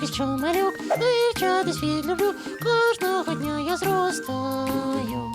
поки що малюк, вивчати світ люблю, кожного дня я зростаю.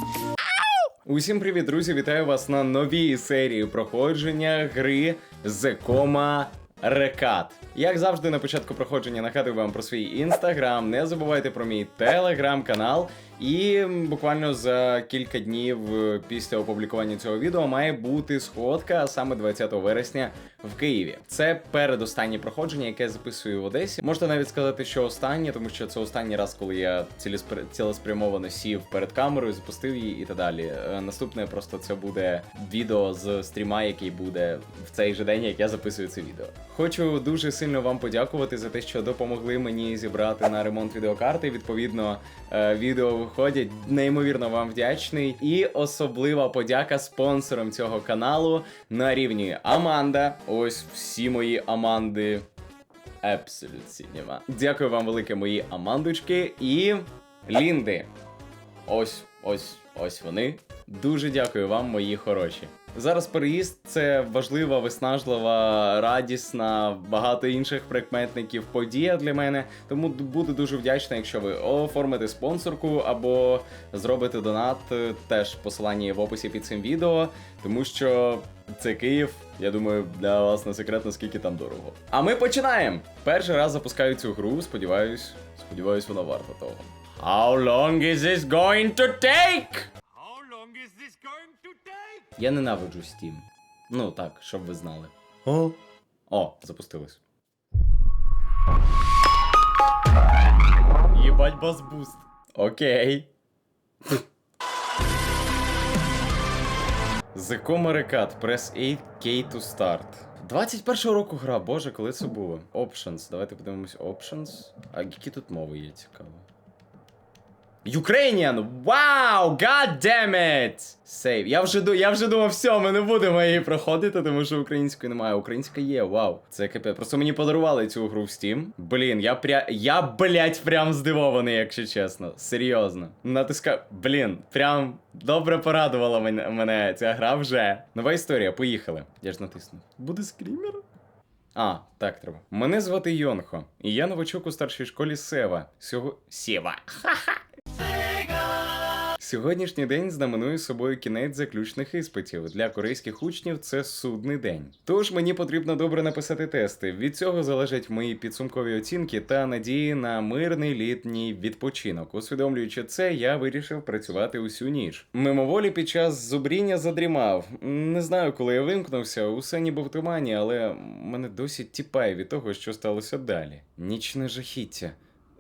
Усім привіт, друзі! Вітаю вас на новій серії проходження гри The Coma Рекат. Як завжди, на початку проходження нагадую вам про свій інстаграм. Не забувайте про мій телеграм-канал. І буквально за кілька днів е, після опублікування цього відео має бути сходка, саме 20 вересня в Києві. Це передостаннє проходження, яке записую в Одесі. Можна навіть сказати, що останнє, тому що це останній раз, коли я цілеспр- цілеспрямовано сів перед камерою, запустив її і так далі. Е, Наступне просто це буде відео з стріма, який буде в цей же день, як я записую це відео. Хочу дуже сильно вам подякувати за те, що допомогли мені зібрати на ремонт відеокарти. Відповідно, е, відео виходять. Неймовірно вам вдячний. І особлива подяка спонсорам цього каналу на рівні Аманда. Ось всі мої Аманди. Абсолютно Cinema. Дякую вам велике, мої Амандочки і Лінди. Ось, ось, ось вони. Дуже дякую вам, мої хороші. Зараз переїзд це важлива, виснажлива, радісна, багато інших прикметників подія для мене. Тому буду дуже вдячний, якщо ви оформите спонсорку або зробите донат. е, Теж посилання є в описі під цим відео, тому що це Київ. Я думаю, для вас не секрет, наскільки там дорого. А ми починаємо! Перший раз запускаю цю гру. Сподіваюсь, сподіваюсь, вона варта того. How long is this going to take? How long is this going to take? Я ненавиджу Steam. Ну так, щоб ви знали. О, О запустилось. Єбать бас-буст. Окей. The Coma Recad, Press 8K to start. 21-го року гра, боже, коли це було? Options. Давайте подивимось Options. А які тут мови є цікаво? Ukrainian! Вау! God damn it! Save. Я вже, я вже думав, все, ми не будемо її проходити, тому що української немає. Українська є, вау. Це капець. Просто мені подарували цю гру в Steam. Блін, я пря. Я, блять, прям здивований, якщо чесно. Серйозно. Натиска. Блін, прям добре порадувала мене, мене ця гра вже. Нова історія, поїхали. Я ж натиснув. Буде скрімер? А, так треба. Мене звати Йонхо, і я новачок у старшій школі Сева. Сього... Сєва. Ха-ха. Сьогоднішній день знаменує собою кінець заключних іспитів. Для корейських учнів це судний день. Тож мені потрібно добре написати тести. Від цього залежать мої підсумкові оцінки та надії на мирний літній відпочинок. Усвідомлюючи це, я вирішив працювати усю ніч. Мимоволі під час зубріння задрімав. Не знаю, коли я вимкнувся, усе ніби в тумані, але мене досі тіпає від того, що сталося далі. Нічне жахіття.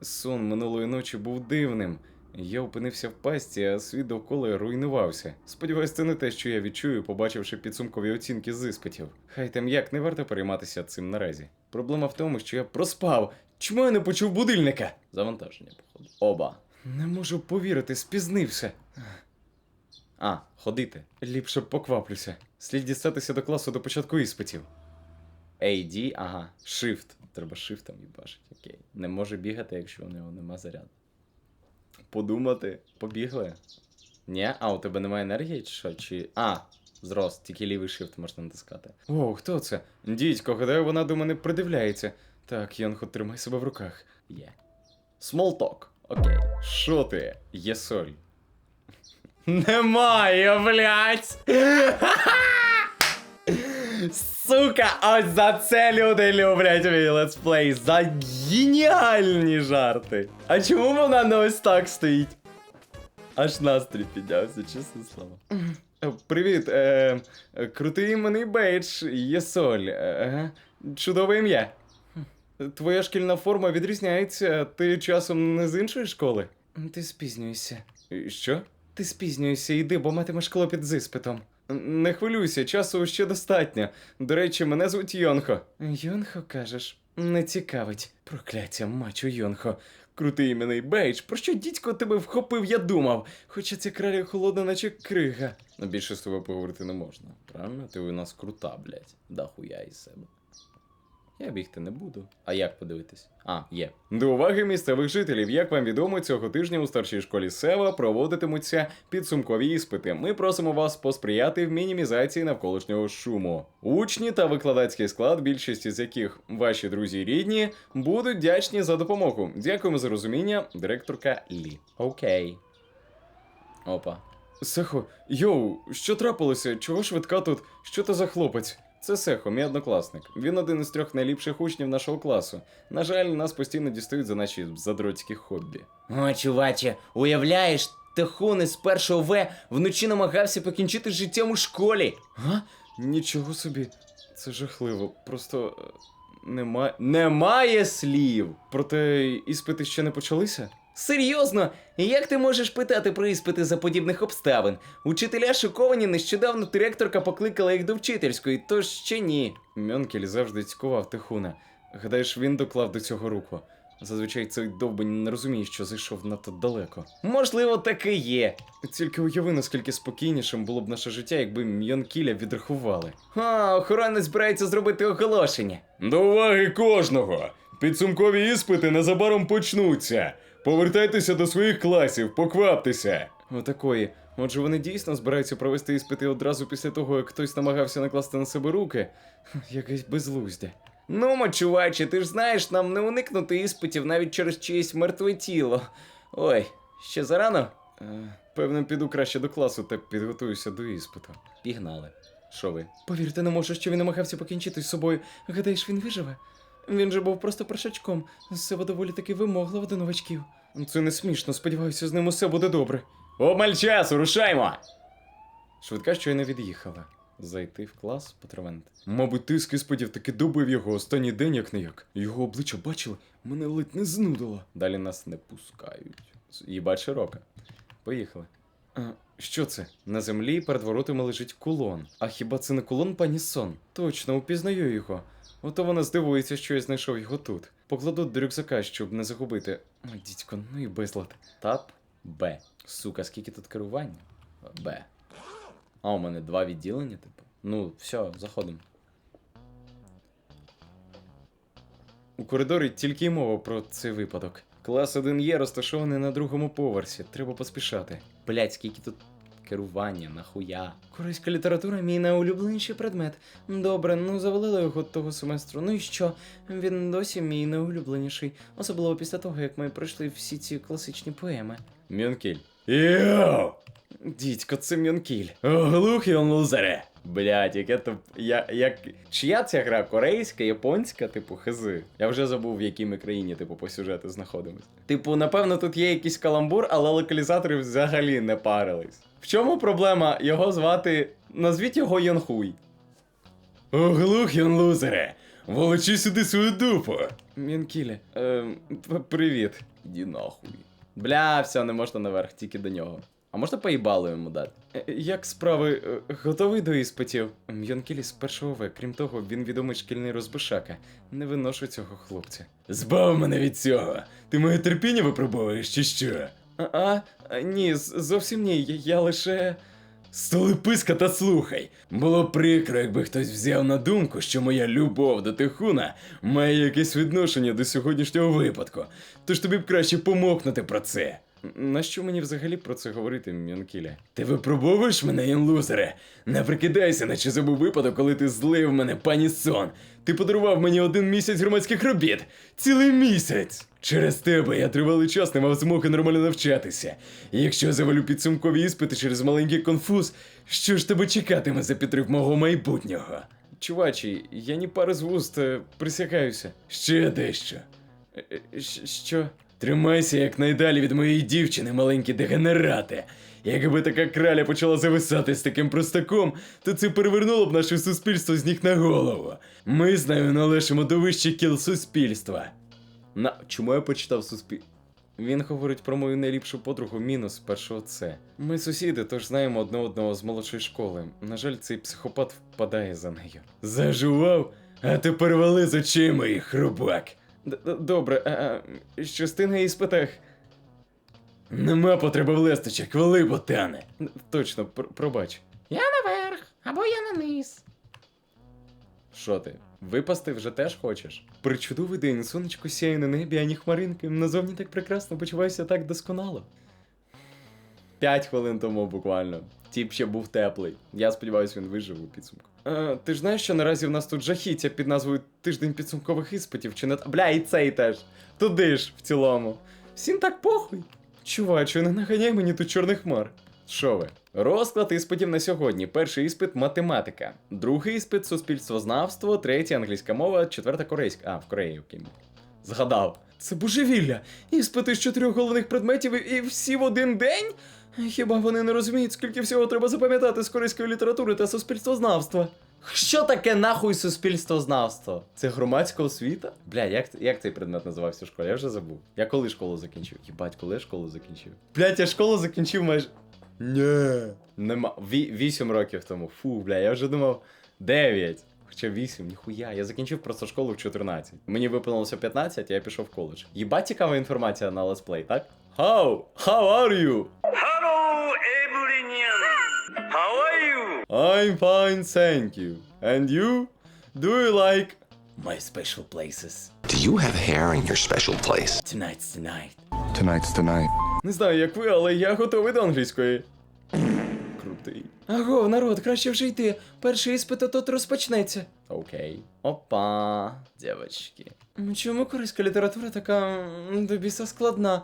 Сон минулої ночі був дивним. Я опинився в пастці, а світ довкола руйнувався. Сподіваюсь, це не те, що я відчую, побачивши підсумкові оцінки з іспитів. Хай там як не варто перейматися цим наразі. Проблема в тому, що я проспав. Чому я не почув будильника? Завантаження, походу. Оба. Не можу повірити, спізнився. А, ходити. Ліпше покваплюся. Слід дістатися до класу до початку іспитів. AD, ага, Shift. Треба шифтом їбашить, окей. Не може бігати, якщо у нього нема заряду. Подумати. Побігли? Ні? А, у тебе немає енергії чи що? Чи. А, зрост, тільки лівий shift можна натискати. О, хто це? Дідько, гадаю, вона до мене придивляється. Так, Йонхо, тримай себе в руках. Є. Talk. Окей. Що ти? Є соль. Немає, блядь! Сука, ось за це люди люблять мій летсплей. За геніальні жарти. А чому вона не ось так стоїть? Аж настрій піднявся, чесне слово. Привіт, е, крутий іменний бейдж, є соль. Е. Чудове ім'я. Твоя шкільна форма відрізняється, ти часом не з іншої школи? Ти спізнюєшся. Що? Ти спізнюєшся, йди, бо матимеш клопіт з іспитом. Не хвилюйся, часу ще достатньо. До речі, мене звуть Йонхо. Йонхо, кажеш, не цікавить. Прокляття, мачу Йонхо. Крутий іменний бейдж, про що дідько тебе вхопив, я думав. Хоча ця краля холодна, наче крига. На більше з тобою поговорити не можна, правильно? Ти у нас крута, блядь. Да хуя із себе. Я бігти не буду. А як подивитись? А, є. До уваги місцевих жителів. Як вам відомо, цього тижня у старшій школі Сева проводитимуться підсумкові іспити. Ми просимо вас посприяти в мінімізації навколишнього шуму. Учні та викладацький склад, більшість з яких ваші друзі і рідні, будуть вдячні за допомогу. Дякуємо за розуміння, директорка Лі. Окей. Опа. Сехо, йоу, що трапилося? Чого швидка тут? Що то за хлопець? Це Сехо, мій однокласник. Він один із трьох найліпших учнів нашого класу. На жаль, нас постійно дістають за наші задротські хобі. О, чуваче, уявляєш, Техун із першого В вночі намагався покінчити з життям у школі. А? Нічого собі. Це жахливо. Просто е, немає. Немає слів. Проте іспити ще не почалися? Серйозно, як ти можеш питати про іспити за подібних обставин? Учителя шоковані, нещодавно директорка покликала їх до вчительської, тож ще ні. Мьонкель завжди цькував Тихуна. Гадаєш, він доклав до цього руку. Зазвичай цей довбень не розуміє, що зайшов надто далеко. Можливо, так і є. Тільки уяви, наскільки спокійнішим було б наше життя, якби Мьонкіля відрахували. А, охоронець збирається зробити оголошення. До уваги кожного! Підсумкові іспити незабаром почнуться. Повертайтеся до своїх класів, покваптеся. Отакої. Отже, вони дійсно збираються провести іспити одразу після того, як хтось намагався накласти на себе руки. Якесь безлуздя. Ну, мо, чуваче, ти ж знаєш, нам не уникнути іспитів навіть через чиєсь мертве тіло. Ой, ще зарано? Е, певно, піду краще до класу та підготуюся до іспиту. Пігнали. Що ви? Повірте, не можу, що він намагався покінчити з собою. Гадаєш, він виживе? Він же був просто першачком. Сева доволі таки вимогливо до новачків. Це не смішно, сподіваюся, з ним усе буде добре. Обмаль часу, рушаймо! Швидка щойно від'їхала. Зайти в клас потравенти. Мабуть, тиск іспитів таки добив його останній день як не як. Його обличчя бачили, мене ледь не знудило. Далі нас не пускають. Їбать широка. Поїхали. А, що це? На землі перед воротами лежить кулон. А хіба це не кулон пані Сон? Точно, упізнаю його. Ото вона здивується, що я знайшов його тут. Покладу до рюкзака, щоб не загубити. Ой, дідько, ну і безлад. Тап Б. Сука, скільки тут керування? Б. А, у мене два відділення, типу. Ну, все, заходимо. У коридорі тільки й мова про цей випадок. Клас 1 є розташований на другому поверсі. Треба поспішати. Блять, скільки тут керування, нахуя. Корейська література мій найулюбленіший предмет. Добре, ну завалили його того семестру. Ну і що? Він досі мій найулюбленіший, особливо після того, як ми пройшли всі ці класичні поеми. Мюнкіль. Йоу! Дідько, це Мьонкіль. Оглухий он лузере. Блять, яке то. Я, як... Чия ця гра? Корейська, японська, типу, хизи. Я вже забув, в якій ми країні, типу, по сюжету знаходимось. Типу, напевно, тут є якийсь каламбур, але локалізатори взагалі не парились. В чому проблема його звати. Назвіть його Йонхуй. Оглух, лузере! Волочи сюди свою дупу! Мінкілі, ем, п- привіт. Іди нахуй. Бля, все, не можна наверх, тільки до нього. А можна поїбалу йому дати? Е, Як справи? Е, Готовий до іспитів? М'йонкілі з першого В, крім того, він відомий шкільний розбишака. Не виношу цього хлопця. Збав мене від цього. Ти моє терпіння випробовуєш чи що? А, ні, зовсім ні. Я лише. Столиписка та слухай. Було прикро, якби хтось взяв на думку, що моя любов до Тихуна має якесь відношення до сьогоднішнього випадку. Тож тобі б краще помокнути про це. На що мені взагалі про це говорити, Мьонкіле? Ти випробовуєш мене, інлузере? Не прикидайся, наче забув випадок, коли ти злив мене, пані сон. Ти подарував мені один місяць громадських робіт. Цілий місяць. Через тебе я тривалий час не мав змоги нормально навчатися. І якщо завалю підсумкові іспити через маленький конфуз, що ж тебе чекатиме за підрив мого майбутнього? Чувачі, я ні пари з вуст, е, присягаюся. Ще дещо. Е, Що? Тримайся якнайдалі від моєї дівчини, маленькі дегенерати. Якби така краля почала зависати з таким простаком, то це перевернуло б наше суспільство з ніг на голову. Ми з нею належимо до вищих кіл суспільства. На чому я почитав суспіль? Він говорить про мою найліпшу подругу мінус першого С. Ми сусіди, тож знаємо одне одного з молодшої школи. На жаль, цей психопат впадає за нею. Зажував? А тепер вали з очей моїх, хрубак. Добре, а, а що на іспитах? Нема потреби в лестичах, вали, ботане. Точно, пр- пробач. Я наверх, або я на низ. Що ти? Випасти вже теж хочеш. Причудовий день, сонечко сяє на небі, ані хмаринки. Назовні так прекрасно, почуваюся так досконало. П'ять хвилин тому буквально. Тіп ще був теплий. Я сподіваюся, він вижив у підсумку. Е, ти ж знаєш, що наразі в нас тут жахіття під назвою Тиждень підсумкових іспитів, чи не Бля, і цей теж. Туди ж в цілому. Всім так похуй. Чуваче, не наганяй мені тут чорних хмар. Що ви? Розклад іспитів на сьогодні. Перший іспит математика, другий іспит суспільствознавство, третій англійська мова, четверта корейська. А, в Кореї, окей. Згадав. Це божевілля! Іспити з чотирьох головних предметів і всі в один день? Хіба вони не розуміють, скільки всього треба запам'ятати з корейської літератури та суспільствознавства? Що таке нахуй суспільствознавство? Це громадська освіта? Бля, як, як цей предмет називався в школі? Я вже забув. Я коли школу закінчив? Їбать, коли я школу закінчив? Блять, я школу закінчив майже. Ні. Нема. Ві, вісім років тому. Фу, бля, я вже думав. Дев'ять. Хоча вісім, ніхуя. Я закінчив просто школу в 14. Мені виповнилося 15, я пішов в коледж. Єбать цікава інформація на летсплей, так? How? How are you? Hello, everyone. How are you? I'm fine, thank you. And you? Do you like my special places? Do you have hair in your special place? Tonight's tonight. Tonight's the night. Не знаю, як ви, але я готовий до англійської. Крутий. Аго, народ, краще вже йти. Перший іспит тут розпочнеться. Окей. Опа, дівчатки. М, Чому корейська література така до складна?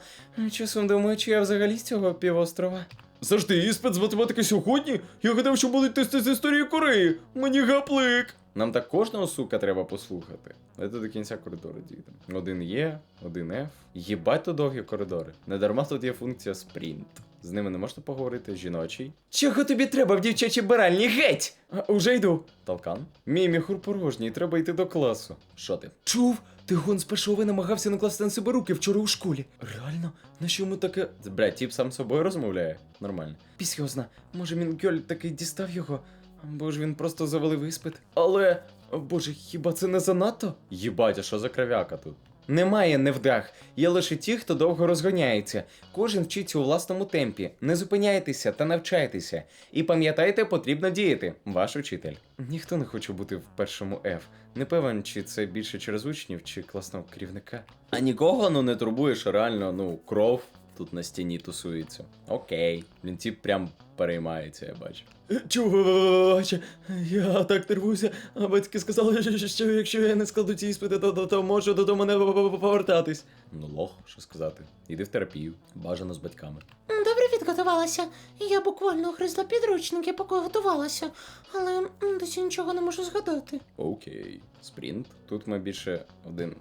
Часом думаю, чи я взагалі з цього півострова. Завжди іспит з математики сьогодні? Я гадав, що будуть тести з історії Кореї. Мені гаплик. Нам так кожного сука треба послухати. Це до кінця коридору дійдемо. Один Є, один Ф. Єбать то довгі коридори. Недарма тут є функція спринт. З ними не можна поговорити, жіночий. Чого тобі треба в дівчачій биральні? Геть! А, уже йду. Талкан. Мій міхур порожній, треба йти до класу. Що ти? Чув? Ти гон з першого намагався накласти на себе руки вчора у школі. Реально? На що йому таке Бля, тіп сам з собою розмовляє. Нормально. пісьозна? Може Мінгьоль таки дістав його? Або ж він просто завалив іспит. Але. Боже, хіба це не занадто? Єбать, а що за кровяка тут? Немає невдах, є лише ті, хто довго розгоняється. Кожен вчиться у власному темпі. Не зупиняйтеся та навчайтеся. І пам'ятайте, потрібно діяти. Ваш учитель. Ніхто не хоче бути в першому F. Не певен, чи це більше через учнів, чи класного керівника. А нікого ну не турбує, що реально, ну, кров тут на стіні тусується. Окей. Він тіп прям переймається, я бачу. Чуваче, я так нервуюся, а батьки сказали, що, що якщо я не складу ці іспити, то, то, то можу до мене повертатись. Ну, лох, що сказати. Іди в терапію, бажано з батьками. Добре підготувалася. Я буквально гризла підручники, поки готувалася, але досі нічого не можу згадати. Окей. Спринт. Тут ми більше один.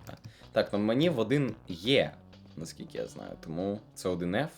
Так, ну мені в один є, наскільки я знаю. Тому це один F.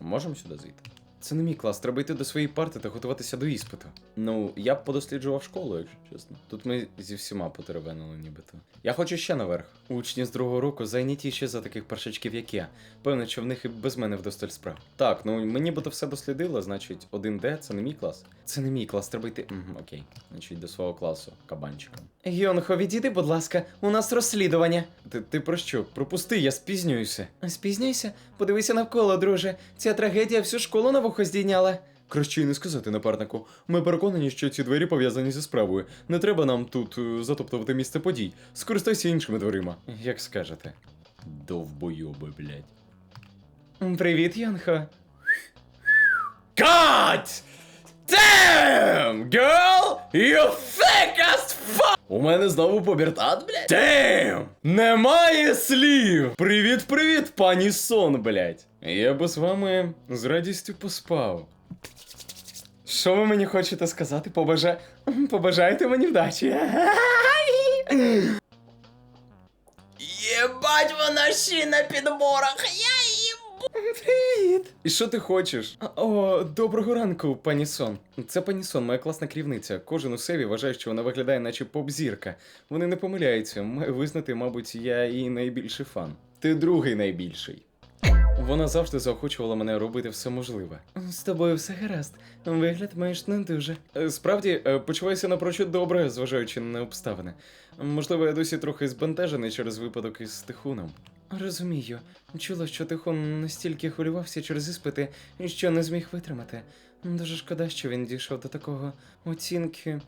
Можемо сюди зайти. Це не мій клас, треба йти до своєї парти та готуватися до іспиту. Ну, я б подосліджував школу, якщо чесно. Тут ми зі всіма потеревенили нібито. Я хочу ще наверх. Учні з другого року зайнятіші за таких першачків, як я. Певно, що в них і без мене вдосталь справ. Так, ну ми нібито все дослідили, значить, 1D це не мій клас. Це не мій клас, треба йти. Угу, окей. Значить, до свого класу кабанчиком. Йонхо, відійди, будь ласка, у нас розслідування. Ти, ти про що? Пропусти, я спізнююся. Спізнюйся, подивися навколо, друже. Ця трагедія всю школу на вухо здійняла. Краще й не сказати, напарнику. Ми переконані, що ці двері пов'язані зі справою. Не треба нам тут е, затоптувати місце подій. Скористайся іншими дверима. Як скажете. Довбойоби, блядь. М, Привіт, Йонхо. God! Damn, girl! You thick as fuck! У мене знову побіртат, блядь? Damn! Немає слів! Привіт-привіт, пані сон, блядь! Я би з вами з радістю поспав. Що ви мені хочете сказати? Побажа... Побажайте мені вдачі. Єбать, вона ще на підборах! Я її... Привіт. І що ти хочеш? О, доброго ранку, пані Сон. Це пані Сон, моя класна керівниця. Кожен у севі вважає, що вона виглядає, наче поп-зірка. Вони не помиляються. Маю визнати, мабуть, я її найбільший фан. Ти другий найбільший. Вона завжди заохочувала мене робити все можливе. З тобою все гаразд. Вигляд маєш не дуже. Е, Справді, е, почуваюся напрочуд добре, зважаючи на обставини. Можливо, я досі трохи збентежений через випадок із Тихуном. Розумію. Чула, що Тихон настільки хвилювався через іспити, що не зміг витримати. Дуже шкода, що він дійшов до такого оцінки.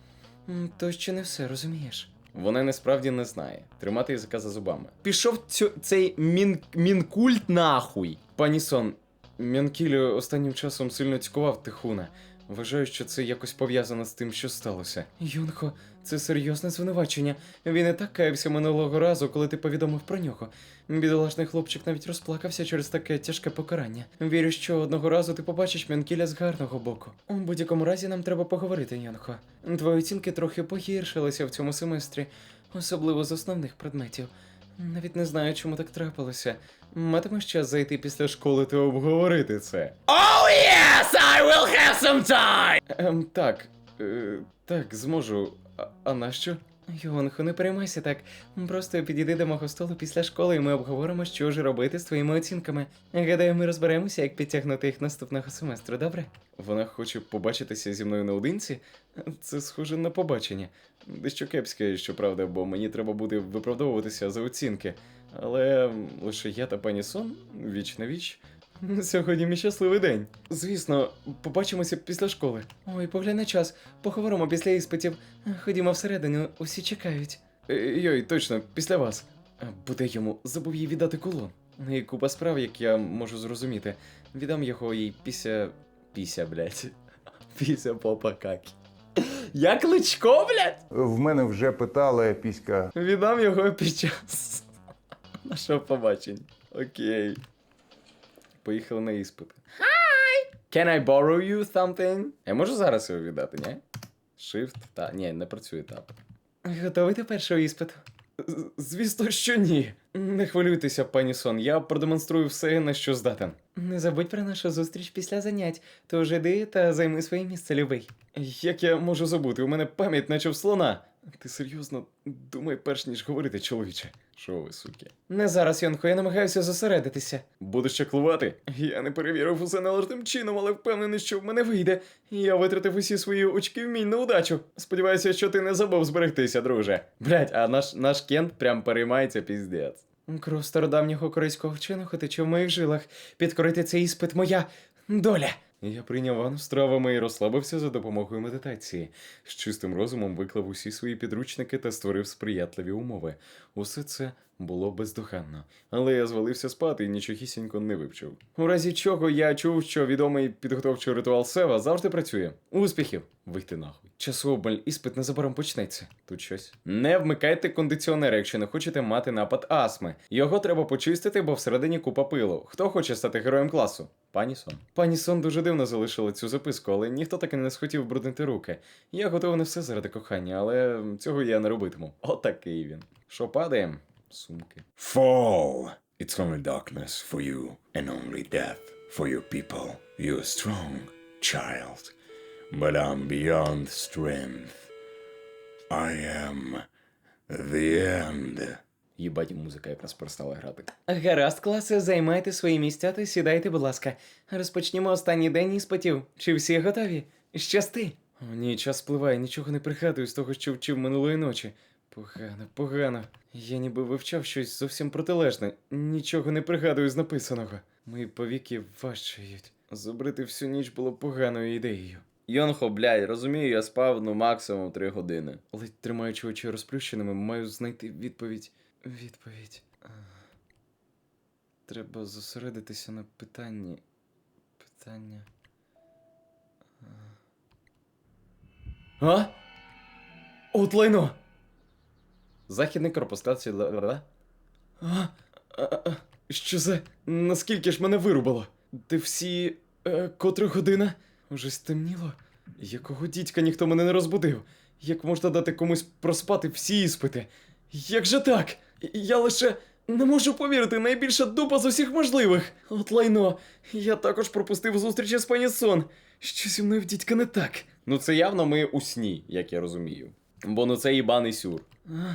То ще не все, розумієш? Вона насправді не знає. Тримати язика за зубами. Пішов цю, цей мін, мінкульт нахуй. Пані Сон, Мянкілю останнім часом сильно цікував Тихуна. Вважаю, що це якось пов'язано з тим, що сталося. Юнхо, це серйозне звинувачення. Він і так каявся минулого разу, коли ти повідомив про нього. Бідолашний хлопчик навіть розплакався через таке тяжке покарання. Вірю, що одного разу ти побачиш Мянкіля з гарного боку. У будь-якому разі нам треба поговорити, Юнхо. Твої оцінки трохи погіршилися в цьому семестрі, особливо з основних предметів. Навіть не знаю, чому так трапилося. Матимеш час зайти після школи та обговорити це. Oh yes, I will have some time! Ем, так. Е, так, зможу. А, а нащо? Йонхо, не переймайся так. Просто підійди до мого столу після школи, і ми обговоримо, що ж робити з твоїми оцінками. Гадаю, ми розберемося, як підтягнути їх наступного семестру, добре? Вона хоче побачитися зі мною наодинці? Це схоже на побачення. Дещо кепське, щоправда, бо мені треба буде виправдовуватися за оцінки. Але лише я та пані Сон віч на віч. Сьогодні мій щасливий день. Звісно, побачимося після школи. Ой, поглянь на час. Поговоримо після іспитів. Ходімо всередину, усі чекають. Е, Йой, точно, після вас. Буде йому, забув їй віддати кулон. У неї купа справ, як я можу зрозуміти. Віддам його їй після. після, блядь. Після попа какі. Як личко, блядь? В мене вже питали піська. Віддам його під час нашого побачення. Окей. Поїхали на іспити. Hi! Can I borrow you something? Я можу зараз його віддати, ні? Shift? Та, ні, не працює тап. Готовий до першого іспиту? Звісно, що ні. Не хвилюйтеся, пані Сон, я продемонструю все, на що здатен. Не забудь про нашу зустріч після занять, тож іди та займи своє місце, любий. Як я можу забути? У мене пам'ять наче в слона. Ти серйозно думай, перш ніж говорити, чоловіче. Що ви, суки? Не зараз, Йонко, я намагаюся зосередитися. Будеш чаклувати? Я не перевірив усе належним чином, але впевнений, що в мене вийде. Я витратив усі свої очки вмінь на удачу. Сподіваюся, що ти не забув зберегтися, друже. Блять, а наш, наш Кент прям переймається піздець. Кров стародавнього корейського вченого тече в моїх жилах. Підкорити цей іспит моя доля. Я прийняв ванну з травами і розслабився за допомогою медитації. З чистим розумом виклав усі свої підручники та створив сприятливі умови. Усе це було бездоганно. Але я звалився спати і нічогісінько не вивчив. У разі чого я чув, що відомий підготовчий ритуал Сева завжди працює. Успіхів! Вийти нахуй. Часу іспит незабаром почнеться. Тут щось. Не вмикайте кондиціонер, якщо не хочете мати напад астми. Його треба почистити, бо всередині купа пилу. Хто хоче стати героєм класу? Пані Сон. Пані Сон дуже дивно залишила цю записку, але ніхто таки не схотів бруднити руки. Я готовий на все заради кохання, але цього я не робитиму. Отакий він. Що падає? Сумки. Fall. It's only darkness for you, and only death for your people. You're strong, child, but I'm beyond strength. I am the end. Їбать, музика якраз перестала грати. Гаразд, класи, займайте свої місця та сідайте, будь ласка. Розпочнімо останній день іспитів. Чи всі готові? Щасти! О, ні, час спливає, нічого не пригадую з того, що вчив минулої ночі. Погано, погано. Я ніби вивчав щось зовсім протилежне. Нічого не пригадую з написаного. Мої повіки важчають. Зубрити всю ніч було поганою ідеєю. Йонхо, блядь, розумію, я спав ну максимум три години. Ледь тримаючи очі розплющеними, маю знайти відповідь. Відповідь. Треба зосередитися на питанні. Питання. А? От лайно! Західний а, Що за. Наскільки ж мене вирубало? Де всі. Е, котра година? Уже стемніло. Якого дідька ніхто мене не розбудив? Як можна дати комусь проспати всі іспити? Як же так? Я лише не можу повірити, найбільша дупа з усіх можливих. От лайно. Я також пропустив зустрічі з пані Сон. Що зі мною в дідька не так? Ну це явно ми у сні, як я розумію. Бо ну це їбаний сюр. А,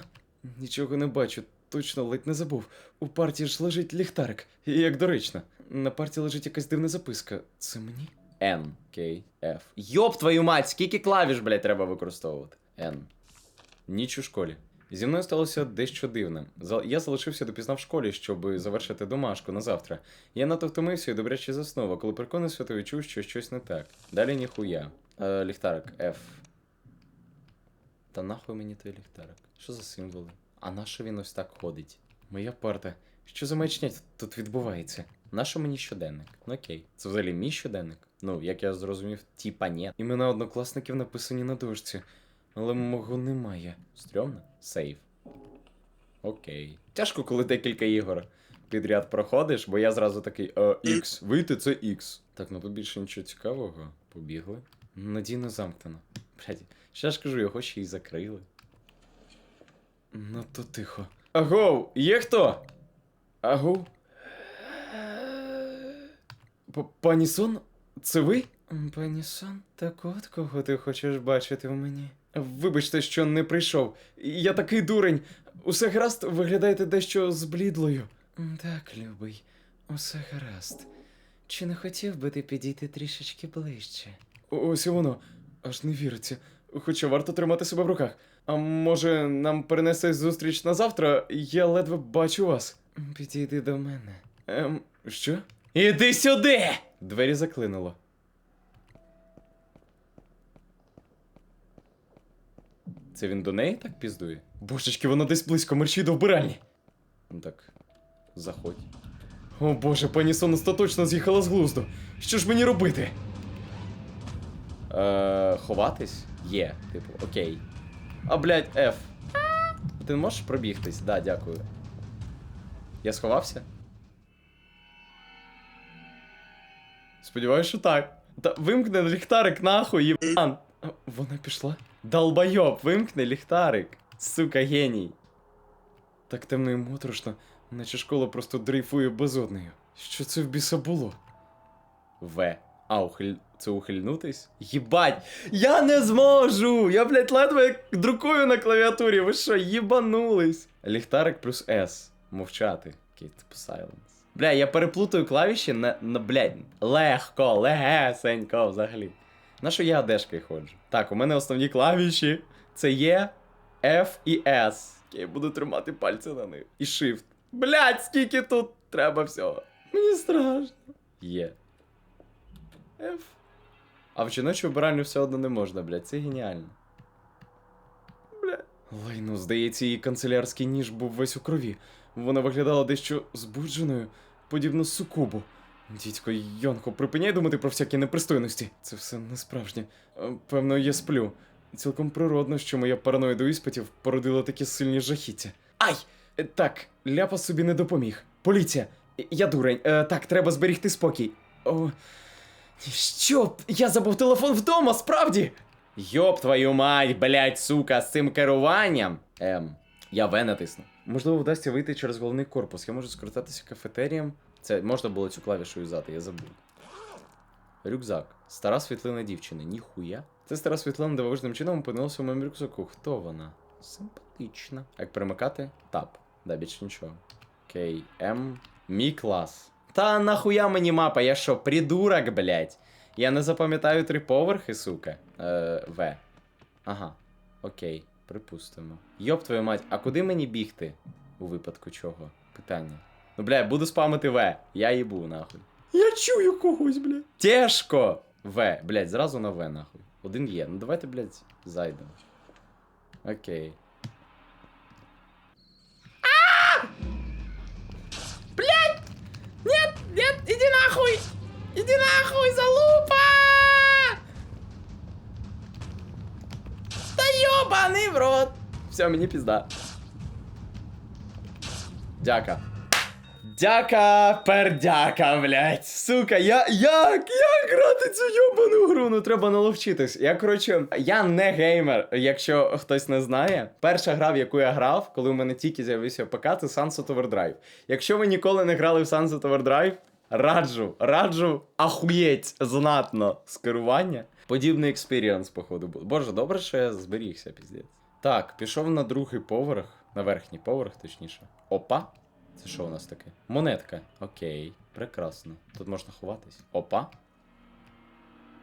нічого не бачу, точно ледь не забув. У парті ж лежить ліхтарик, як доречно. На парті лежить якась дивна записка. Це мені? N, K, F. Йоп твою мать, скільки клавіш, блядь, треба використовувати? N. Ніч у школі. Зі мною сталося дещо дивне. Я залишився допізна в школі, щоб завершити домашку на завтра. Я надто втомився і добряче заснув, а коли переконався, то відчув, що щось не так. Далі ніхуя. Е, ліхтарик F. Та нахуй мені той ліхтарик. Що за символи? А на що він ось так ходить? Моя парта. Що за маячня тут відбувається? Нащо мені щоденник? Ну окей. Це взагалі мій щоденник? Ну, як я зрозумів, типа ні. Імена однокласників написані на дошці, але мого немає. Стрьомно? Сейф. Окей. Тяжко, коли декілька ігор підряд проходиш, бо я зразу такий е, X, вийти це X. Так, ну тут більше нічого цікавого. Побігли. Надійно замкнено. Блядь, ще ж кажу, його ще й закрили. Ну то тихо. Агоу, є хто? Агоу? П- Пані Сон, це ви? Пані Сон, так от кого ти хочеш бачити в мені? Вибачте, що не прийшов. Я такий дурень. Усе гаразд, виглядаєте дещо зблідлою. Так, любий, усе гаразд. Чи не хотів би ти підійти трішечки ближче? Ось і воно. Аж не віриться. Хоча варто тримати себе в руках. А може, нам перенести зустріч на завтра? Я ледве бачу вас. Підійди до мене. Ем, що? Іди сюди! Двері заклинуло. Це він до неї так піздує? Божечки, вона десь близько мерщій до вбиральні. Ну так, заходь. О боже, пані Сон остаточно з'їхала з глузду. Що ж мені робити? Е, ховатись? Є, типу, окей. А, блядь, F. Ти можеш пробігтись? Да, дякую. Я сховався? Сподіваюсь, що так. Та вимкни ліхтарик нахуй, єбан. А, Вона пішла? Долбойоб, вимкни ліхтарик. Сука, геній. Так темно і моторошно, наче школа просто дрейфує безоднею. Що це в біса було? В. А, ухиль... це ухильнутись? Єбать! Я не зможу! Я, блядь, ледве друкую на клавіатурі. Ви що, їбанулись? Ліхтарик плюс S. Мовчати. Окей, типу silence. Бля, я переплутаю клавіші на, на блядь, легко, легесенько взагалі. На що я адешкою ходжу? Так, у мене основні клавіші. Це є F і S. Я буду тримати пальці на них. І Shift. Блядь, скільки тут треба всього. Мені страшно. Є. F. А в жіночу вбиральню все одно не можна, блядь, це геніально. Бля. Лайно, здається, її канцелярський ніж був весь у крові. Вона виглядала дещо збудженою, подібно сукубу. Дідько Йонко, припиняй думати про всякі непристойності. Це все не справжнє. Е, Певно, я сплю. Цілком природно, що моя параноя до іспитів породила такі сильні жахіття. Ай! Е, Так, ляпа собі не допоміг. Поліція! Я дурень. Е, так, треба зберігти спокій. О. Що? Я забув телефон вдома, справді? Йоп твою мать, блять, сука, з цим керуванням. Ем, я В натисну. Можливо, вдасться вийти через головний корпус. Я можу скористатися кафетерієм. Це можна було цю клавішу юзати, я забув. Рюкзак. Стара світлина дівчини. Ніхуя. Це стара світлина дивовижним чином опинилася у моєму рюкзаку. Хто вона? Симпатична. Як перемикати? Тап. Да, більше нічого. Окей. М. Мій клас. Та нахуя мені мапа? Я що, придурок, блять? Я не запам'ятаю три поверхи, сука. Е, В. Ага. Окей, припустимо. Йоп твою мать, а куди мені бігти? У випадку чого? Питання. Ну, бля, буду спамити В. Я їбу, нахуй. Я чую когось, бля. Тяжко! В, блядь, зразу на В, нахуй. Один є. Ну давайте, блядь, зайдемо. Окей. Нахуй! Иди нахуй, залупа! Та йобаний в рот! Все, мені пізда. Дяка. Дяка, пердяка, блядь. Сука, я. Як? Як грати цю йобану гру? Ну треба наловчитись. Я, коротше, я не геймер, якщо хтось не знає. Перша гра, в яку я грав, коли у мене тільки з'явився ПК, це Sunset Overdrive. Якщо ви ніколи не грали в Sunset Overdrive, раджу, раджу ахуєть знатно з керування. Подібний експіріанс, походу, буде. Боже, добре, що я зберігся, піздець. Так, пішов на другий поверх, на верхній поверх, точніше. Опа. Це що у нас таке? Монетка. Окей, прекрасно. Тут можна ховатись. Опа.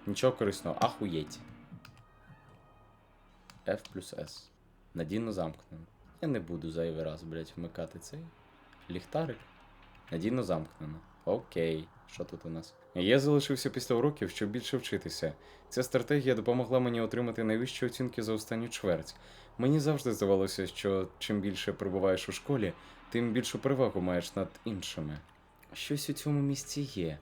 Нічого корисного. Ахуєть. F плюс S. Надійно замкнено. Я не буду зайвий раз, блять, вмикати цей ліхтарик. Надійно замкнено. Окей. Що тут у нас? Я залишився після уроків, щоб більше вчитися. Ця стратегія допомогла мені отримати найвищі оцінки за останню чверть. Мені завжди здавалося, що чим більше перебуваєш у школі, тим більшу перевагу маєш над іншими. Щось у цьому місці є,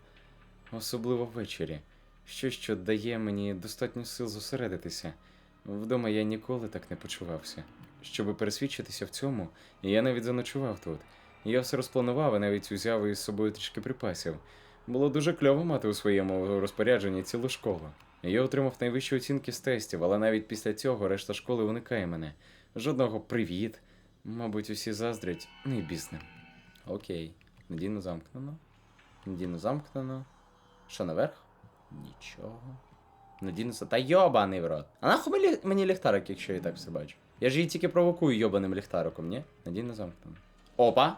особливо ввечері. Щось, що дає мені достатньо сил зосередитися. Вдома я ніколи так не почувався. Щоби пересвідчитися в цьому, я навіть заночував тут. Я все розпланував і навіть узяв із собою трішки припасів. Було дуже кльово мати у своєму розпорядженні цілу школу. Я отримав найвищі оцінки з тестів, але навіть після цього решта школи уникає мене. Жодного привіт. Мабуть, усі заздрять, ну і бізнем. Окей. Надійно замкнено. Надійно замкнено. Що наверх? Нічого. Надійно за. Та йобаний в рот. А нахуй мені ліхтарик, якщо я і так все бачу. Я ж її тільки провокую йобаним ліхтариком, ні? Надійно замкнено. Опа!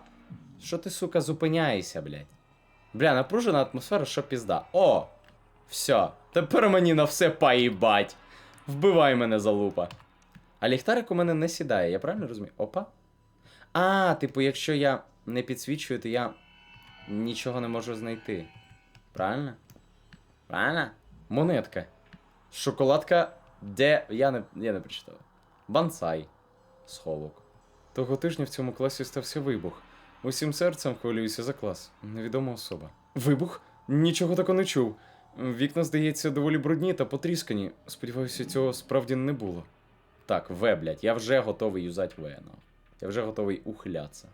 Що ти, сука, зупиняєшся, блядь? Бля, напружена атмосфера, що пізда. О! Все. Тепер мені на все поїбать. Вбивай мене залупа. А ліхтарик у мене не сідає, я правильно розумію? Опа. А, типу, якщо я не підсвічую, то я нічого не можу знайти. Правильно? Правильно? Монетка. Шоколадка, де. Я не, я не прочитав. Бансай. Сховок. Того тижня в цьому класі стався вибух. Усім серцем хвилююся за клас. Невідома особа. Вибух? Нічого такого не чув. Вікна, здається, доволі брудні та потріскані. Сподіваюся, цього справді не було. Так, В, блядь, я вже готовий юзати В, ну. Я вже готовий ухилятися.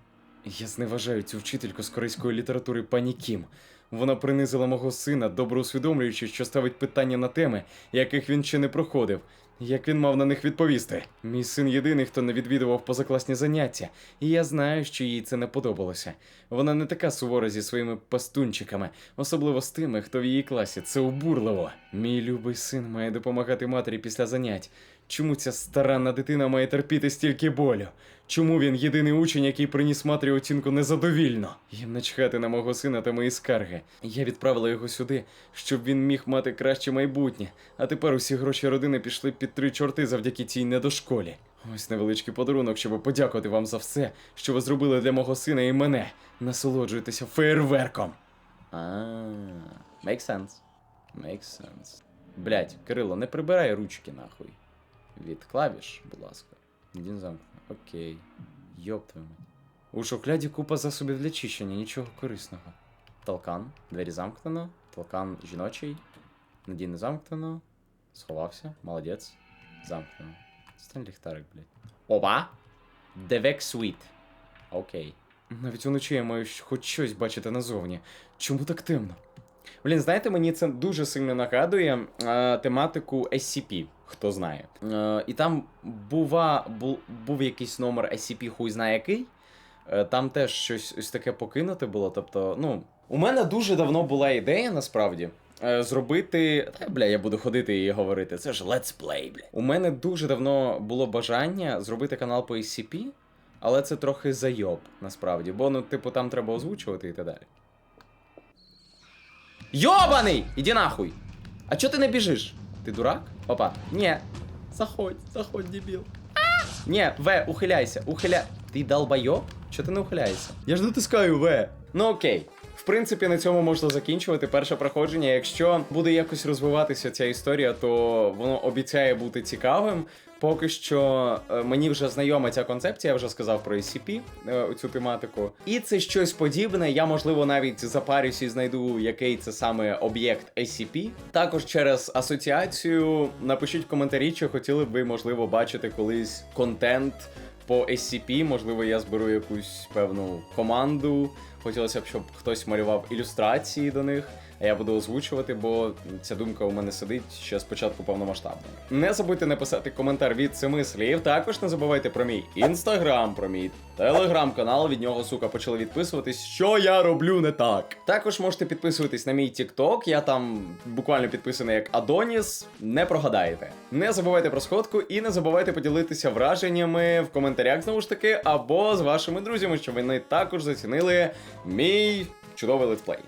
Я зневажаю цю вчительку з корейської літератури пані Кім. Вона принизила мого сина, добре усвідомлюючи, що ставить питання на теми, яких він ще не проходив. Як він мав на них відповісти? Мій син єдиний, хто не відвідував позакласні заняття, і я знаю, що їй це не подобалося. Вона не така сувора зі своїми пастунчиками, особливо з тими, хто в її класі. Це обурливо. Мій любий син має допомагати матері після занять. Чому ця старанна дитина має терпіти стільки болю? Чому він єдиний учень, який приніс матері оцінку незадовільно? Їм начхати на мого сина та мої скарги. Я відправила його сюди, щоб він міг мати краще майбутнє. А тепер усі гроші родини пішли під три чорти завдяки цій недошколі. Ось невеличкий подарунок, щоб подякувати вам за все, що ви зробили для мого сина і мене. Насолоджуйтеся фейерверком. А, make sense. Make sense. Блять, Кирило, не прибирай ручки нахуй. Від клавіш, будь ласка. Один замкнено. Окей. Йоп твою мать. У шухляді купа засобів для чищення, нічого корисного. Толкан, двері замкнено. Толкан жіночий. Надійно замкнено. Сховався. Молодець. Замкнено. Стань ліхтарик, блядь. Опа! Девек Світ. Окей. Навіть уночі я маю хоч щось бачити назовні. Чому так темно? Блін, знаєте, мені це дуже сильно нагадує е, тематику SCP, хто знає. Е, і там бува, бу, був якийсь номер SCP, хуй знає який. Е, там теж щось ось таке покинуте було. Тобто, ну. У мене дуже давно була ідея, насправді. е, Зробити. Та, бля, я буду ходити і говорити. Це ж play, бля. У мене дуже давно було бажання зробити канал по SCP, але це трохи зайоб, насправді. Бо, ну, типу, там треба озвучувати і так далі. Йобаний! Іди нахуй! А чо ти не біжиш? Ти дурак? Опа. Не. Заходь, заходь, дебил. Не, В, ухиляйся, ухиля. Ты долбоёб? Че ты не ухиляешься? Я ж натискаю В. Ну окей. Принципі, на цьому можна закінчувати перше проходження. Якщо буде якось розвиватися ця історія, то воно обіцяє бути цікавим. Поки що е, мені вже знайома ця концепція, я вже сказав про SCP, е, цю тематику. І це щось подібне. Я, можливо, навіть запарюсь і знайду, який це саме об'єкт SCP. Також через асоціацію напишіть в коментарі, чи хотіли б ви, можливо, бачити колись контент по SCP. Можливо, я зберу якусь певну команду. Хотілося б, щоб хтось малював ілюстрації до них. А я буду озвучувати, бо ця думка у мене сидить ще з початку повномасштабного. Не забудьте написати коментар від семи слів. Також не забувайте про мій інстаграм, про мій телеграм-канал. Від нього, сука, почали відписуватись, що я роблю не так. Також можете підписуватись на мій TikTok, Я там буквально підписаний як Адоніс. Не прогадаєте. Не забувайте про сходку і не забувайте поділитися враженнями в коментарях знову ж таки, або з вашими друзями, щоб вони також зацінили мій чудовий летсплей.